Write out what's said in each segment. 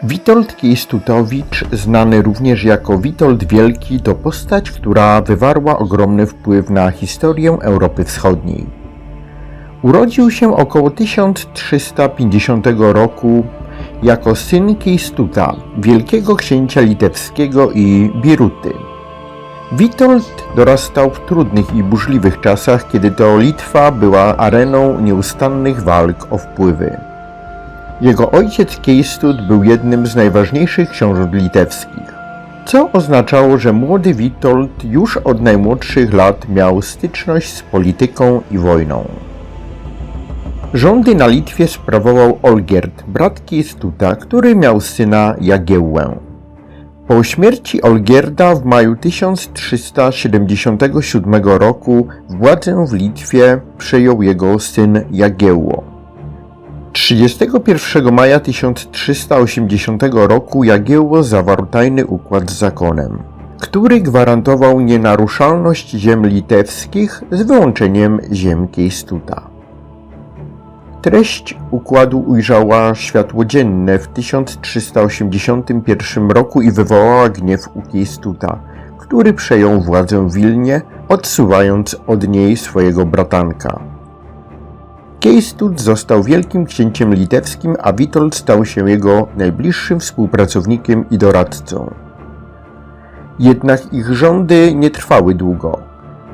Witold Kiejstutowicz, znany również jako Witold Wielki, to postać, która wywarła ogromny wpływ na historię Europy Wschodniej. Urodził się około 1350 roku jako syn Kiejstuta, wielkiego księcia litewskiego i Biruty. Witold dorastał w trudnych i burzliwych czasach, kiedy to Litwa była areną nieustannych walk o wpływy. Jego ojciec Kiejstut był jednym z najważniejszych książąt litewskich, co oznaczało, że młody Witold już od najmłodszych lat miał styczność z polityką i wojną. Rządy na Litwie sprawował Olgierd, brat Kiejstuta, który miał syna Jagiełłę. Po śmierci Olgierda w maju 1377 roku władzę w Litwie przejął jego syn Jagiełło. 31 maja 1380 roku Jagiełło zawarł tajny układ z zakonem, który gwarantował nienaruszalność ziem litewskich z wyłączeniem ziem Kiejstuta. Treść układu ujrzała światło dzienne w 1381 roku i wywołała gniew u Kiejstuta, który przejął władzę w Wilnie, odsuwając od niej swojego bratanka. Kiejstut został wielkim księciem litewskim, a Witold stał się jego najbliższym współpracownikiem i doradcą. Jednak ich rządy nie trwały długo.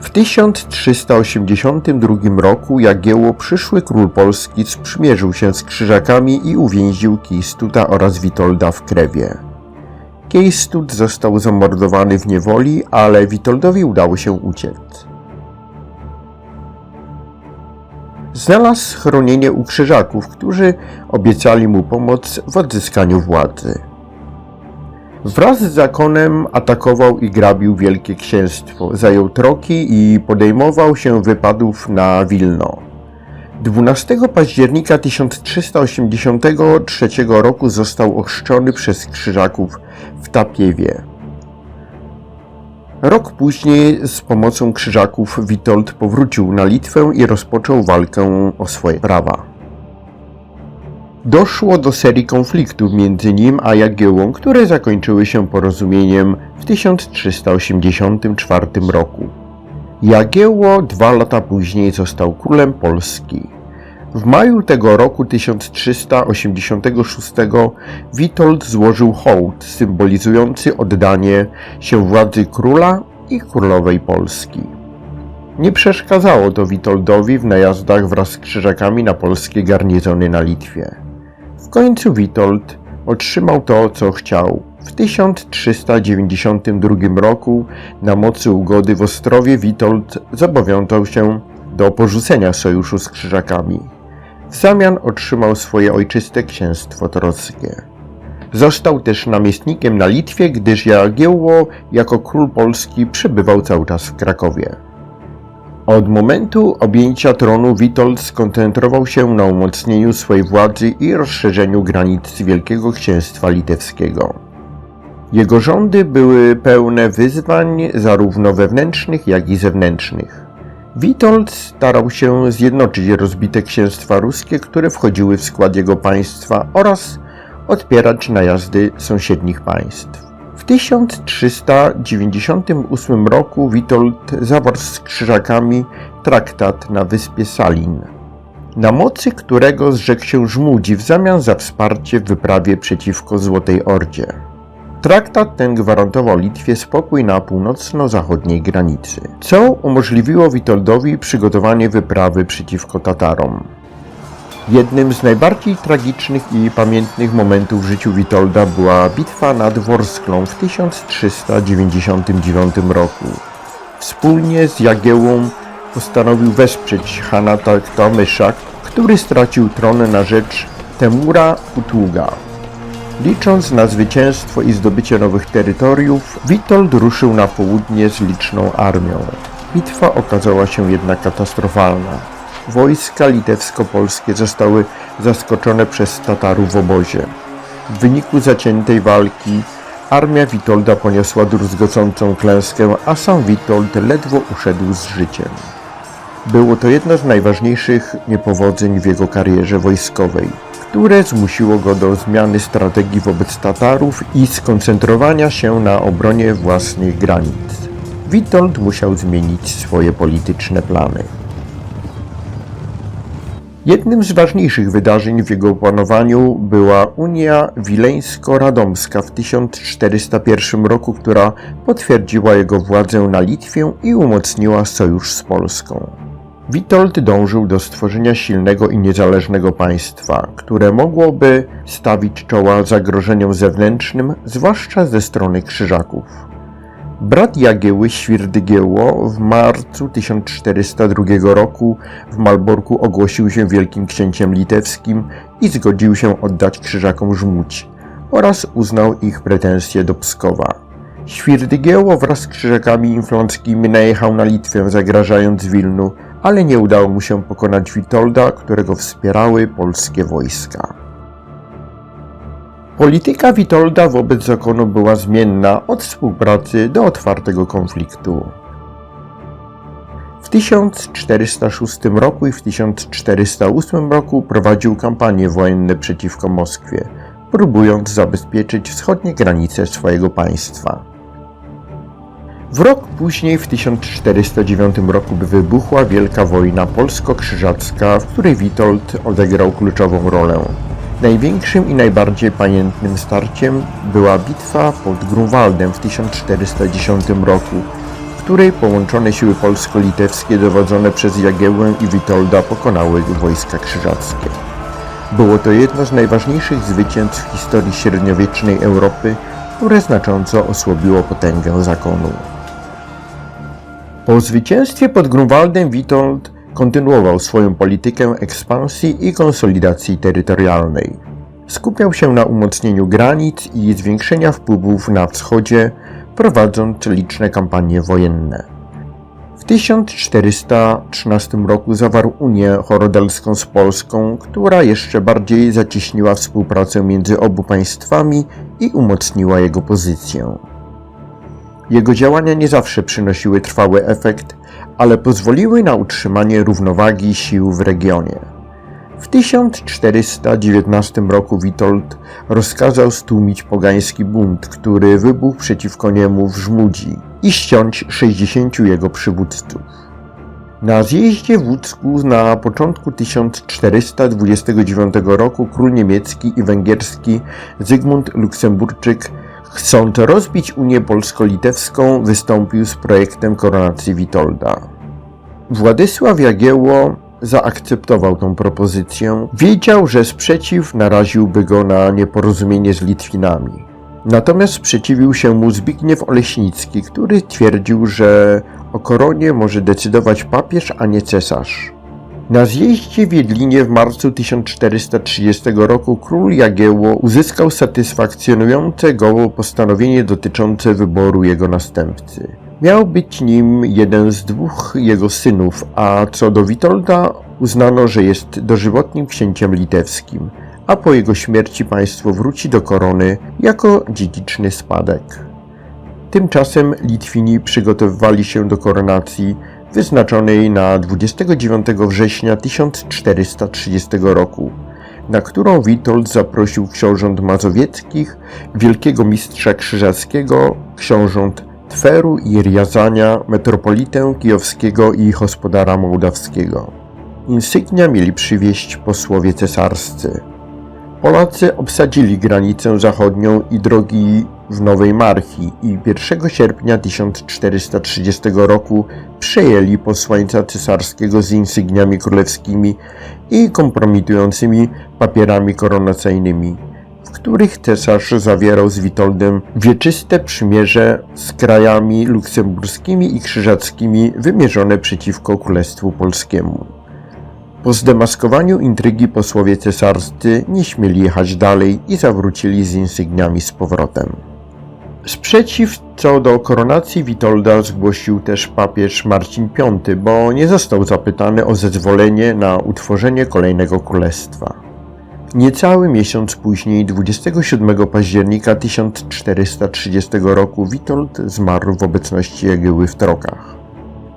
W 1382 roku Jagiełło, przyszły król Polski, sprzymierzył się z Krzyżakami i uwięził Kiejstuta oraz Witolda w Krewie. Kiejstut został zamordowany w niewoli, ale Witoldowi udało się uciec. Znalazł schronienie u Krzyżaków, którzy obiecali mu pomoc w odzyskaniu władzy. Wraz z zakonem atakował i grabił Wielkie Księstwo, zajął Troki i podejmował się wypadów na Wilno. 12 października 1383 roku został ochrzczony przez Krzyżaków w Tapiewie. Rok później z pomocą Krzyżaków Witold powrócił na Litwę i rozpoczął walkę o swoje prawa. Doszło do serii konfliktów między nim a Jagiełłą, które zakończyły się porozumieniem w 1384 roku. Jagiełło dwa lata później został królem Polski. W maju tego roku 1386 Witold złożył hołd symbolizujący oddanie się władzy króla i królowej Polski. Nie przeszkadzało to Witoldowi w najazdach wraz z krzyżakami na polskie garnizony na Litwie. W końcu Witold otrzymał to, co chciał. W 1392 roku na mocy ugody w Ostrowie Witold zobowiązał się do porzucenia sojuszu z krzyżakami. W zamian otrzymał swoje ojczyste księstwo toroskie. Został też namiestnikiem na Litwie, gdyż Jagiełło jako król Polski przebywał cały czas w Krakowie. Od momentu objęcia tronu Witold skoncentrował się na umocnieniu swojej władzy i rozszerzeniu granic Wielkiego Księstwa Litewskiego. Jego rządy były pełne wyzwań zarówno wewnętrznych, jak i zewnętrznych. Witold starał się zjednoczyć rozbite księstwa ruskie, które wchodziły w skład jego państwa oraz odpierać najazdy sąsiednich państw. W 1398 roku Witold zawarł z krzyżakami traktat na wyspie Salin, na mocy którego zrzekł się żmudzi w zamian za wsparcie w wyprawie przeciwko Złotej Ordzie. Traktat ten gwarantował Litwie spokój na północno-zachodniej granicy, co umożliwiło Witoldowi przygotowanie wyprawy przeciwko Tatarom. Jednym z najbardziej tragicznych i pamiętnych momentów w życiu Witolda była bitwa nad Worsklą w 1399 roku. Wspólnie z Jagiełłą postanowił wesprzeć Hana Taktamysza, który stracił tron na rzecz Temura Utługa. Licząc na zwycięstwo i zdobycie nowych terytoriów, Witold ruszył na południe z liczną armią. Bitwa okazała się jednak katastrofalna. Wojska litewsko-polskie zostały zaskoczone przez Tatarów w obozie. W wyniku zaciętej walki armia Witolda poniosła druzgocącą klęskę, a sam Witold ledwo uszedł z życiem. Było to jedno z najważniejszych niepowodzeń w jego karierze wojskowej, które zmusiło go do zmiany strategii wobec Tatarów i skoncentrowania się na obronie własnych granic. Witold musiał zmienić swoje polityczne plany. Jednym z ważniejszych wydarzeń w jego panowaniu była Unia Wileńsko-Radomska w 1401 roku, która potwierdziła jego władzę na Litwie i umocniła sojusz z Polską. Witold dążył do stworzenia silnego i niezależnego państwa, które mogłoby stawić czoła zagrożeniom zewnętrznym, zwłaszcza ze strony Krzyżaków. Brat Jagieły Świrdygieło w marcu 1402 roku w Malborku ogłosił się wielkim księciem litewskim i zgodził się oddać Krzyżakom Żmudź oraz uznał ich pretensje do Pskowa. Świrdygieło wraz z Krzyżakami inflanckimi najechał na Litwę, zagrażając Wilnu, ale nie udało mu się pokonać Witolda, którego wspierały polskie wojska. Polityka Witolda wobec zakonu była zmienna od współpracy do otwartego konfliktu. W 1406 roku i w 1408 roku prowadził kampanie wojenne przeciwko Moskwie, próbując zabezpieczyć wschodnie granice swojego państwa. W rok później, w 1409 roku, wybuchła Wielka Wojna Polsko-Krzyżacka, w której Witold odegrał kluczową rolę. Największym i najbardziej pamiętnym starciem była bitwa pod Grunwaldem w 1410 roku, w której połączone siły polsko-litewskie dowodzone przez Jagiełłę i Witolda pokonały wojska krzyżackie. Było to jedno z najważniejszych zwycięstw w historii średniowiecznej Europy, które znacząco osłabiło potęgę zakonu. Po zwycięstwie pod Grunwaldem Witold kontynuował swoją politykę ekspansji i konsolidacji terytorialnej. Skupiał się na umocnieniu granic i zwiększenia wpływów na wschodzie, prowadząc liczne kampanie wojenne. W 1413 roku zawarł Unię Chorodelską z Polską, która jeszcze bardziej zacieśniła współpracę między obu państwami i umocniła jego pozycję. Jego działania nie zawsze przynosiły trwały efekt, ale pozwoliły na utrzymanie równowagi sił w regionie. W 1419 roku Witold rozkazał stłumić pogański bunt, który wybuchł przeciwko niemu w Żmudzi i ściąć 60 jego przywódców. Na zjeździe w Łódzku na początku 1429 roku król niemiecki i węgierski Zygmunt Luksemburczyk Chcąc rozbić Unię Polsko-Litewską, wystąpił z projektem koronacji Witolda. Władysław Jagiełło zaakceptował tą propozycję. Wiedział, że sprzeciw naraziłby go na nieporozumienie z Litwinami. Natomiast sprzeciwił się mu Zbigniew Oleśnicki, który twierdził, że o koronie może decydować papież, a nie cesarz. Na zjeździe w Jedlinie w marcu 1430 roku król Jagiełło uzyskał satysfakcjonujące go postanowienie dotyczące wyboru jego następcy. Miał być nim jeden z dwóch jego synów, a co do Witolda uznano, że jest dożywotnim księciem litewskim, a po jego śmierci państwo wróci do korony jako dziedziczny spadek. Tymczasem Litwini przygotowywali się do koronacji wyznaczonej na 29 września 1430 roku, na którą Witold zaprosił książąt mazowieckich, wielkiego mistrza krzyżackiego, książąt Tweru i Riazania, metropolitę kijowskiego i gospodara mołdawskiego. Insygnia mieli przywieźć posłowie cesarscy. Polacy obsadzili granicę zachodnią i drogi w Nowej Marchi i 1 sierpnia 1430 roku przejęli posłańca cesarskiego z insygniami królewskimi i kompromitującymi papierami koronacyjnymi, w których cesarz zawierał z Witoldem wieczyste przymierze z krajami luksemburskimi i krzyżackimi wymierzone przeciwko Królestwu Polskiemu. Po zdemaskowaniu intrygi posłowie cesarscy nie śmieli jechać dalej i zawrócili z insygniami z powrotem. Sprzeciw co do koronacji Witolda zgłosił też papież Marcin V, bo nie został zapytany o zezwolenie na utworzenie kolejnego królestwa. Niecały miesiąc później, 27 października 1430 roku, Witold zmarł w obecności Jagieły w Trokach.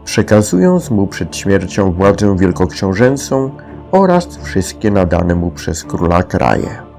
Przekazując mu przed śmiercią władzę wielkoksiążęcą, oraz wszystkie nadane mu przez króla kraje.